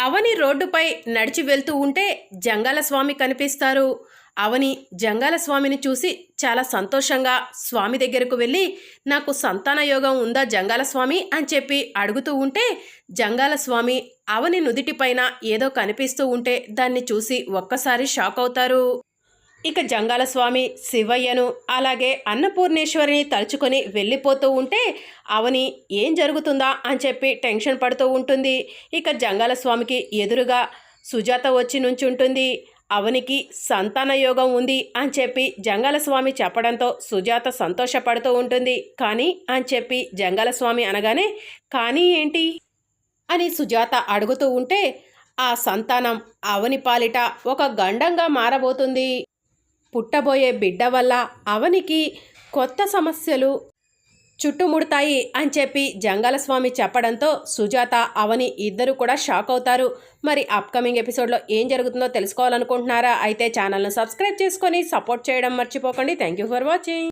అవని రోడ్డుపై నడిచి వెళ్తూ ఉంటే జంగాల స్వామి కనిపిస్తారు. అవని జంగాల స్వామిని చూసి చాలా సంతోషంగా స్వామి దగ్గరకు వెళ్ళి నాకు సంతాన యోగం ఉందా జంగాల స్వామి అని చెప్పి అడుగుతూ ఉంటే జంగాల స్వామి అవని నుదిటిపైన ఏదో కనిపిస్తూ ఉంటే దాన్ని చూసి ఒక్కసారి షాక్ అవుతారు. ఇక జంగాల స్వామి శివయ్యను అలాగే అన్నపూర్ణేశ్వరిని తలుచుకొని వెళ్ళిపోతూ ఉంటే అవని ఏం జరుగుతుందా అని చెప్పి టెన్షన్ పడుతూ ఉంటుంది. ఇక జంగాల స్వామికి ఎదురుగా సుజాత వచ్చి నుంచుంటుంది. అవనికి సంతాన యోగం ఉంది అని చెప్పి జంగాల స్వామి చెప్పడంతో సుజాత సంతోషపడుతూ ఉంటుంది. కానీ అని చెప్పి జంగాల స్వామి అనగానే కానీ ఏంటి? అని సుజాత అడుగుతూ ఉంటే ఆ సంతానం అవని పాలిట ఒక గండంగా మారబోతుంది. పుట్టబోయే బిడ్డ వల్ల అవనికి కొత్త సమస్యలు చుట్టుముడతాయి అని చెప్పి జంగాల స్వామి చెప్పడంతో సుజాత అవని ఇద్దరు కూడా షాక్ అవుతారు. మరి అప్కమింగ్ ఎపిసోడ్లో ఏం జరుగుతుందో తెలుసుకోవాలనుకుంటున్నారా? అయితే ఛానల్ను సబ్స్క్రైబ్ చేసుకొని సపోర్ట్ చేయడం మర్చిపోకండి. Thank you for watching